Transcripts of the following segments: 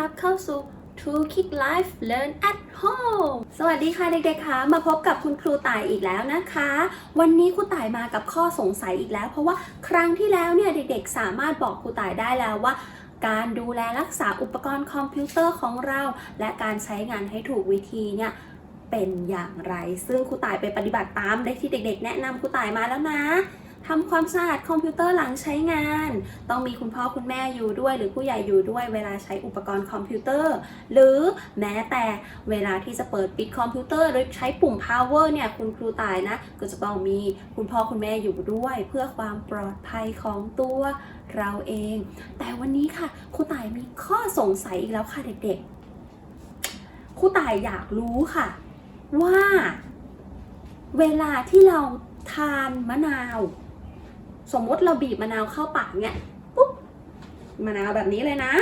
รับเข้าสู่ True Kick Life Learn at Home สวัสดีค่ะเด็กๆ ค่ะ มาพบกับคุณครูต่ายอีกแล้วนะคะ วันนี้ครูต่ายมากับข้อสงสัยอีกแล้ว เพราะว่าครั้งที่แล้วเนี่ยเด็กๆ สามารถบอกครูต่ายได้แล้วว่าการดูแลรักษาอุปกรณ์คอมพิวเตอร์ของเรา และการใช้งานให้ถูกวิธีเนี่ยเป็นอย่างไร ซึ่งครูต่ายไปปฏิบัติตามได้ที่เด็ก ๆ แนะนำครูต่ายมาแล้วนะ ทำความสะอาดคอมพิวเตอร์หลังใช้งาน ต้องมีคุณพ่อคุณแม่อยู่ด้วย หรือผู้ใหญ่อยู่ด้วยเวลาใช้อุปกรณ์คอมพิวเตอร์ หรือแม้แต่เวลาที่จะเปิดปิดคอมพิวเตอร์โดยใช้ปุ่ม power เนี่ยคุณครูตายนะ ก็จะต้องมีคุณพ่อคุณแม่อยู่ด้วย เพื่อความปลอดภัยของตัวเราเอง แต่วันนี้ค่ะครูต่ายมีข้อสงสัยอีกแล้วค่ะเด็กๆครูต่ายอยากรู้ค่ะ ว่า เวลาที่เราทานมะนาว สมมติเราบีบมะนาวเข้าปากเนี่ยปุ๊บมะนาวแบบนี้เลยนะ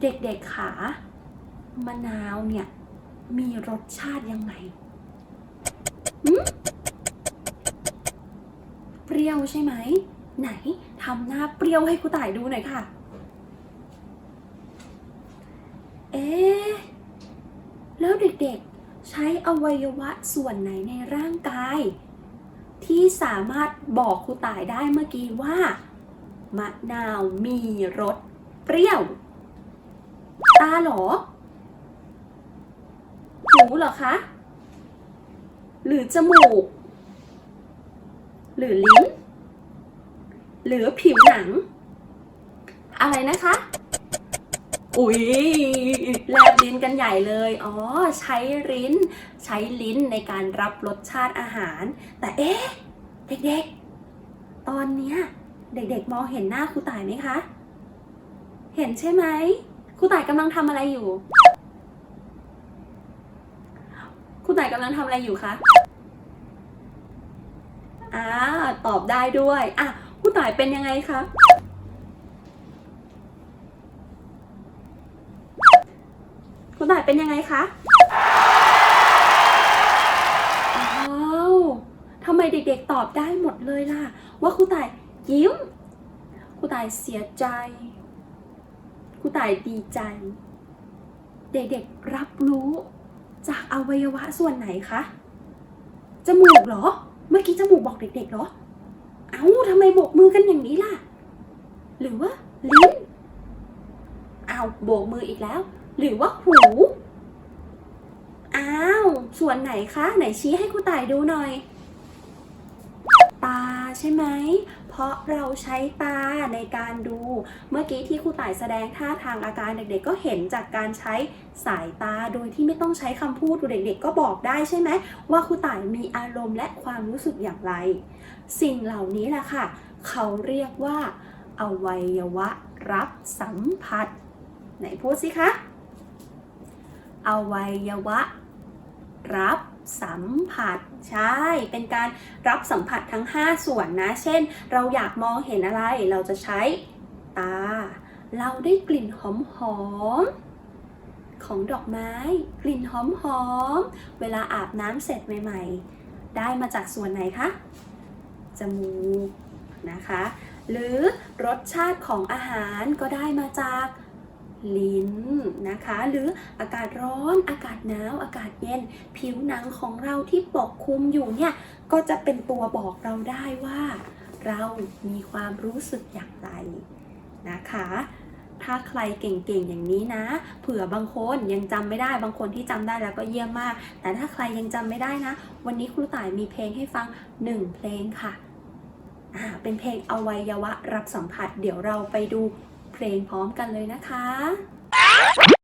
เด็กๆขามะนาวเนี่ยมีรสชาติยังไงเปรี้ยวใช่ไหม ไหนทำหน้าเปรี้ยวให้ครูต่ายดูหน่อยค่ะ เอ๊แล้วเด็กๆ ใช้อวัยวะส่วนไหนในร่างกาย ที่สามารถบอกครูต่ายได้เมื่อกี้ว่า มะนาวมีรสเปรี้ยว ตาเหรอ หูเหรอคะ หรือจมูก หรือลิ้น หรือผิวหนัง อะไรนะคะ อุ๊ยแลบลิ้นกันใหญ่เลย อ๋อ ใช้ลิ้น ใช้ลิ้นในการรับรสชาติอาหาร แต่เอ๊ะ เด็กๆ ตอนเนี้ยเด็กๆ มองเห็นหน้าครูต่ายไหมคะ เห็นใช่ไหมครูต่ายกำลังทำอะไรอยู่ครูต่ายกำลังทำอะไรอยู่คะอ่าตอบได้ด้วย อะครูต่ายเป็นยังไงคะ คุณต่ายเป็นยังไงคะอ้าวทำไมเด็กๆตอบได้หมดเลยล่ะ ว่าครูต่ายยิ้มครูต่ายเสียใจครูต่ายดีใจ เด็กๆรับรู้จากอวัยวะส่วนไหนคะ จมูกเหรอ เมื่อกี้จมูกบอกเด็กๆเหรอ เอ้าทำไมโบกมือกันอย่างนี้ล่ะ หรือว่าลิ้นอ้าโบกมืออีกแล้ว หรือว่าหู อ้าว ส่วนไหนคะ ไหนชี้ให้ครูต่ายดูหน่อย ตาใช่ไหม เพราะเราใช้ตาในการดู เมื่อกี้ที่ครูต่ายแสดงท่าทางอาการเด็กๆ ก็เห็นจากการใช้สายตาโดยที่ไม่ต้องใช้คำพูดเด็กๆ ก็บอกได้ใช่ไหมว่าครูต่ายมีอารมณ์และความรู้สึกอย่างไร สิ่งเหล่านี้แหละค่ะ เขาเรียกว่าอวัยวะรับสัมผัส ไหนพูดสิคะ อวัยวะ รับสัมผัสใช่ เป็นการรับสัมผัสทั้ง 5 ส่วนนะ เช่น เราอยากมองเห็นอะไร เราจะใช้ตา เราได้กลิ่นหอมหอมของดอกไม้ กลิ่นหอมหอมเวลาอาบน้ำเสร็จใหม่ ๆ ได้มาจากส่วนไหนคะ จมูกนะคะ หรือรสชาติของอาหารก็ได้มาจาก ลิ้นนะคะ หรืออากาศร้อน อากาศหนาว อากาศเย็น ผิวหนังของเราที่ปกคลุมอยู่เนี่ยก็จะเป็นตัวบอกเราได้ว่า เรามีความรู้สึกอย่างไรนะคะ ถ้าใครเก่งๆอย่างนี้นะ เผื่อบางคนยังจำไม่ได้ บางคนที่จำได้แล้วก็เยี่ยมมาก แต่ถ้าใครยังจำไม่ได้นะ วันนี้ครูต่ายมีเพลงให้ฟังหนึ่งเพลงค่ะ เป็นเพลงอวัยวะรับสัมผัส เดี๋ยวเราไปดู เพลงพร้อมกันเลยนะคะ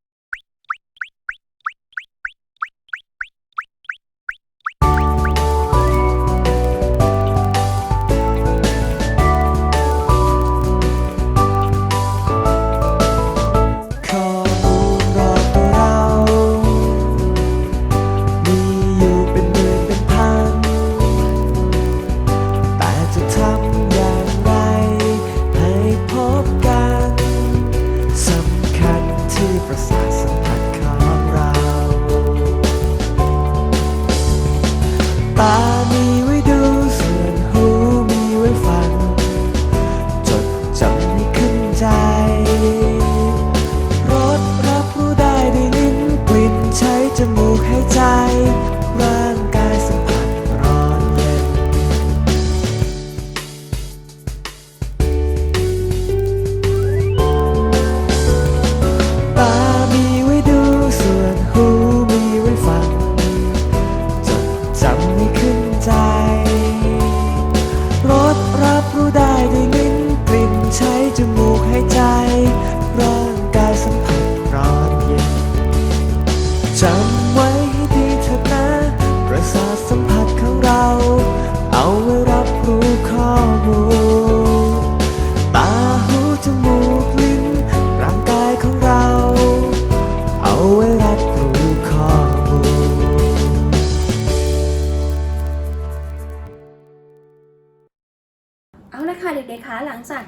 draw it. Time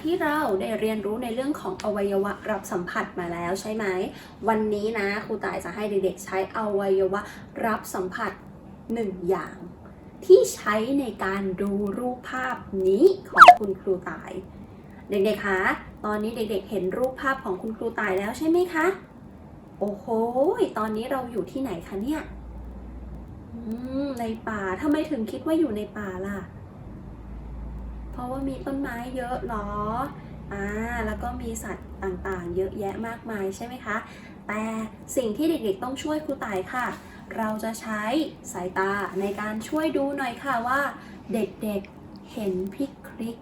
ที่เราได้เรียนรู้ในเรื่องของอวัยวะรับสัมผัสมาแล้วใช่ไหม วันนี้นะครูตายจะให้เด็กๆใช้อวัยวะรับสัมผัสหนึ่งอย่าง ที่ใช้ในการดูรูปภาพนี้ของคุณครูตาย เด็กๆคะ ตอนนี้เด็กๆ เห็นรูปภาพของคุณครูตายแล้วใช่ไหมคะ โอ้โห ตอนนี้เราอยู่ที่ไหนคะเนี่ยในป่าทำไมถึงคิดว่าอยู่ในป่าล่ะ ราะว่ามีต้นไม้เยอะหรออ่าแล้วก็มีสัตว์ต่างๆ เยอะแยะมากมายใช่ไหมคะ แต่สิ่งที่เด็กๆต้องช่วยครูต่ายค่ะ เราจะใช้สายตาในการช่วยดูหน่อยค่ะว่า เด็กๆเห็นพี่คลิก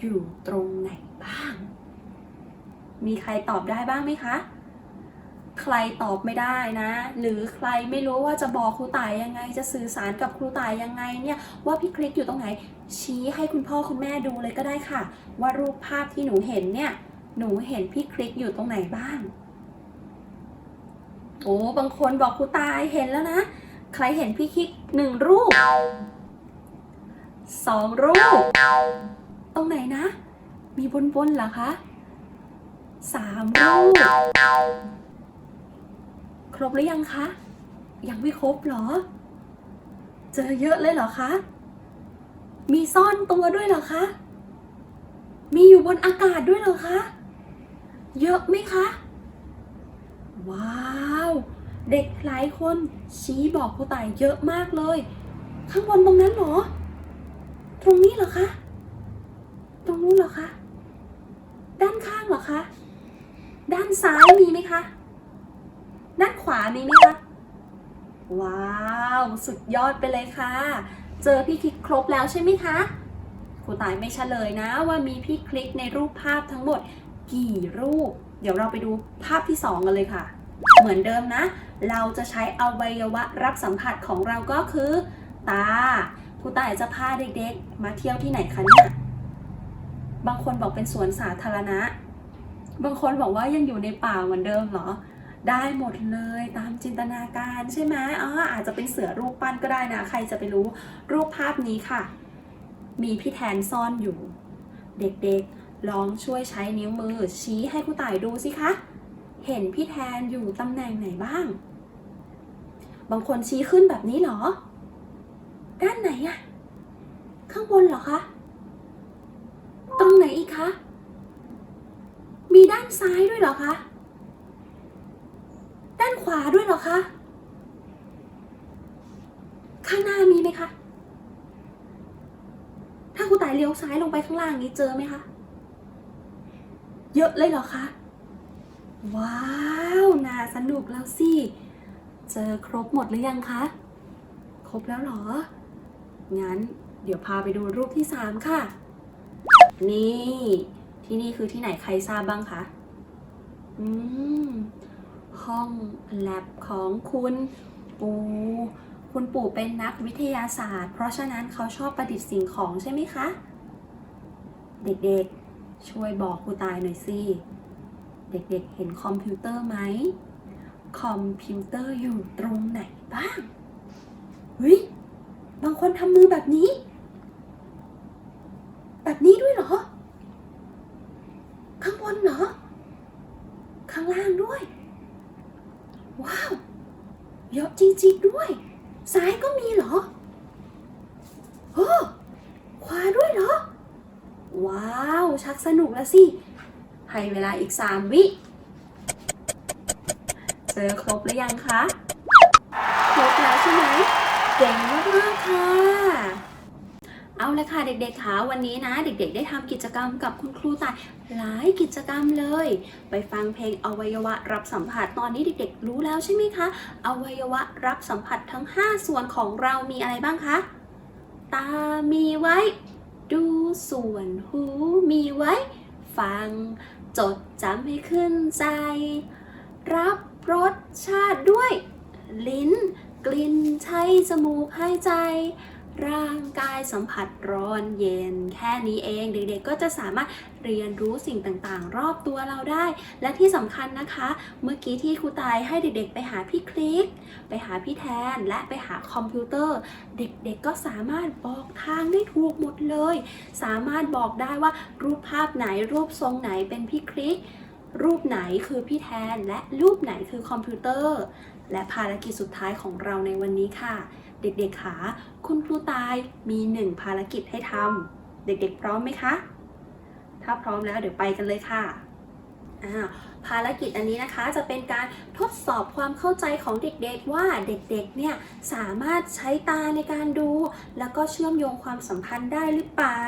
อยู่ตรงไหนบ้าง มีใครตอบได้บ้างไหมคะ ใครตอบไม่ได้นะ หรือใครไม่รู้ว่าจะบอกครูตายยังไง จะสื่อสารกับครูตายยังไงเนี่ยว่าพี่คลิกอยู่ตรงไหน ชี้ให้คุณพ่อคุณแม่ดูเลยก็ได้ค่ะ ว่ารูปภาพที่หนูเห็นเนี่ยหนูเห็นพี่คลิกอยู่ตรงไหนบ้างโอ้บางคนบอกครูตายเห็นแล้วนะ ใครเห็นพี่คลิกหนึ่งรูปสองรูป ตรงไหนนะ มีบนบนๆเหรอคะสามรูป ครบหรือยังคะ ยังไม่ครบเหรอ เจอเยอะเลยเหรอคะ มีซ่อนตัวด้วยเหรอคะ มีอยู่บนอากาศด้วยเหรอคะ เยอะไหมคะ ว้าว เด็กหลายคนชี้บอกครูต่ายเยอะมากเลย ข้างบนตรงนั้นเหรอ ตรงนี้เหรอคะ ตรงนู้นเหรอคะ ด้านข้างเหรอคะ ด้านซ้ายมีไหมคะ ขวามีไหมคะว้าว สุดยอดไปเลยค่ะ เจอพี่คลิกครบแล้วใช่ไหมคะครูตายไม่เฉลยนะว่ามีพี่คลิกในรูปภาพทั้งหมดกี่รูป เดี๋ยวเราไปดูภาพที่สองกันเลยค่ะ เหมือนเดิมนะ เราจะใช้อวัยวะรับสัมผัสของเราก็คือ ตาครูตายจะพาเด็กๆ มาเที่ยวที่ไหนคะเนี่ยบางคนบอกเป็นสวนสาธารณะ บางคนบอกว่ายังอยู่ในป่าเหมือนเดิมเหรอ ได้หมดเลยตามจินตนาการใช่ไหมอ๋ออาจจะเป็นเสือรูปปั้นก็ได้นะ ใครจะไปรู้รูปภาพนี้ค่ะ มีพี่แทนซ่อนอยู่ เด็กๆ ลองช่วยใช้นิ้วมือชี้ให้ครูต่ายดูสิคะ เห็นพี่แทนอยู่ตำแหน่งไหนบ้าง บางคนชี้ขึ้นแบบนี้เหรอ ด้านไหนอะข้างบนเหรอคะ ตรงไหนอีกคะ มีด้านซ้ายด้วยเหรอคะ ขวาด้วยเหรอคะ ข้างหน้ามีไหมคะ ถ้าครูต่ายเลี้ยวซ้ายลงไปข้างล่างนี้เจอไหมคะ เยอะเลยเหรอคะ ว้าวน่าสนุกแล้วสิ เจอครบหมดหรือยังคะ ครบแล้วเหรอ งั้นเดี๋ยวพาไปดูรูปที่สามค่ะ นี่ ที่นี่คือที่ไหนใครทราบบ้างคะ อืม ห้องแลบของคุณปู่คุณปู่เป็นนักวิทยาศาสตร์ เพราะฉะนั้นเขาชอบประดิษฐ์สิ่งของใช่ไหมคะ เด็กๆ ช่วยบอกครูตายหน่อยสิ เด็กๆ เห็นคอมพิวเตอร์ไหม คอมพิวเตอร์อยู่ตรงไหนบ้างเฮ้ยบางคนทำมือแบบนี้ แบบนี้ด้วยเหรอ ข้างบนเหรอ ข้างล่างด้วย ว้าว เยอะ จริงๆด้วย ซ้ายก็มีเหรอโอ้ขวาด้วยเหรอ ว้าว ชักสนุกแล้วสิ ให้เวลาอีกสามวิ เจอครบหรือยังคะ ครบแล้วใช่ไหม เก่งมากๆค่ะ เอาละค่ะเด็กๆคะวันนี้นะ เด็กๆ ได้ทำกิจกรรมกับคุณครูตายหลายกิจกรรมเลย ไปฟังเพลงอวัยวะรับสัมผัสตอนนี้เด็กๆ รู้แล้วใช่ไหมคะอวัยวะรับสัมผัสทั้ง 5 ส่วนของเรามีอะไรบ้างคะตา มีไว้ ดูส่วนหู มีไว้ ฟัง จดจำให้ขึ้นใจ รับรสชาติด้วย ลิ้น กลิ่นใช้จมูกหายใจ ร่างกายสัมผัสร้อนเย็น แค่นี้เอง เด็กๆก็จะสามารถเรียนรู้สิ่งต่างๆ รอบตัวเราได้ และที่สำคัญนะคะ เมื่อกี้ที่ครูตายให้เด็กๆ ไปหาพี่คลิก ไปหาพี่แทนและไปหาคอมพิวเตอร์ เด็กๆก็สามารถบอกทางได้ถูกหมดเลย สามารถบอกได้ว่ารูปภาพไหนรูปทรงไหนเป็นพี่คลิกรูปไหนคือพี่แทนและรูปไหนคือคอมพิวเตอร์ และภารกิจสุดท้ายของเราในวันนี้ค่ะ เด็กๆคะคุณครูตายมีหนึ่งภารกิจให้ทำเด็กๆ พร้อมไหมคะ ถ้าพร้อมแล้วเดี๋ยวไปกันเลยค่ะอ่าภารกิจอันนี้นะคะจะเป็นการทดสอบความเข้าใจของเด็กๆว่าเด็กๆเนี่ยสามารถใช้ตาในการดู แล้วก็เชื่อมโยงความสัมพันธ์ได้หรือเปล่า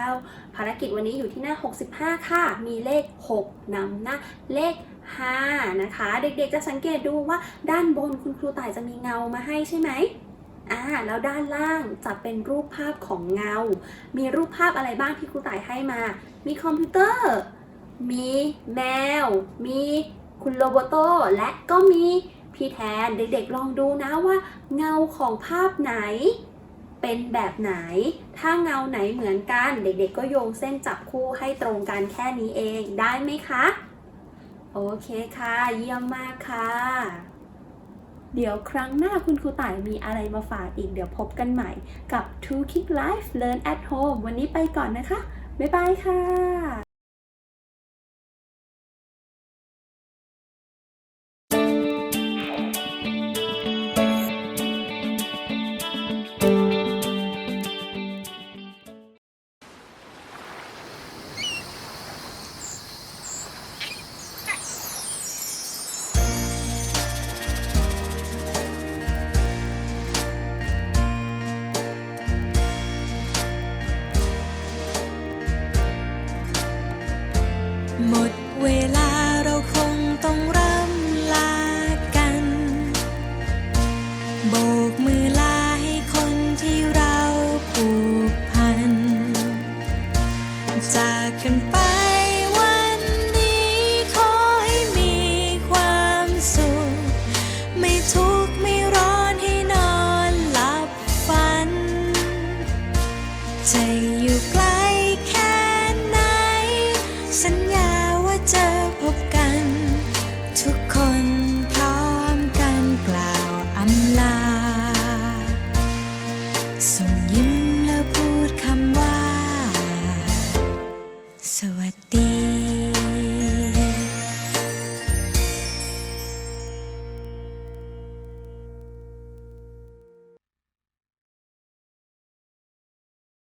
ภารกิจวันนี้อยู่ที่หน้า 65 ค่ะ มีเลข 6นำหน้าเลข5นะคะ เด็กๆจะสังเกตดูว่าด้านบนคุณครูต่ายจะมีเงามาให้ใช่ไหม อ่าแล้วด้านล่างจะเป็นรูปภาพของเงา มีรูปภาพอะไรบ้างที่ครูต่ายให้มา มีคอมพิวเตอร์ มีแมว มีคุณโรโบโตและก็มีพี่แทนเด็กๆ ลองดูนะว่าเงาของภาพไหนเป็นแบบไหน ถ้าเงาไหนเหมือนกัน เด็กๆ ก็โยงเส้นจับคู่ให้ตรงกันแค่นี้เองได้ไหมคะ โอเคค่ะ เยี่ยมมากค่ะ เดี๋ยวครั้งหน้าคุณครูต่ายมีอะไรมาฝากอีกเดี๋ยวพบกันใหม่กับ t o Kick Life Learn at Home วันนี้ไปก่อนนะคะ บ๊ายบายค่ะ หมดเวลา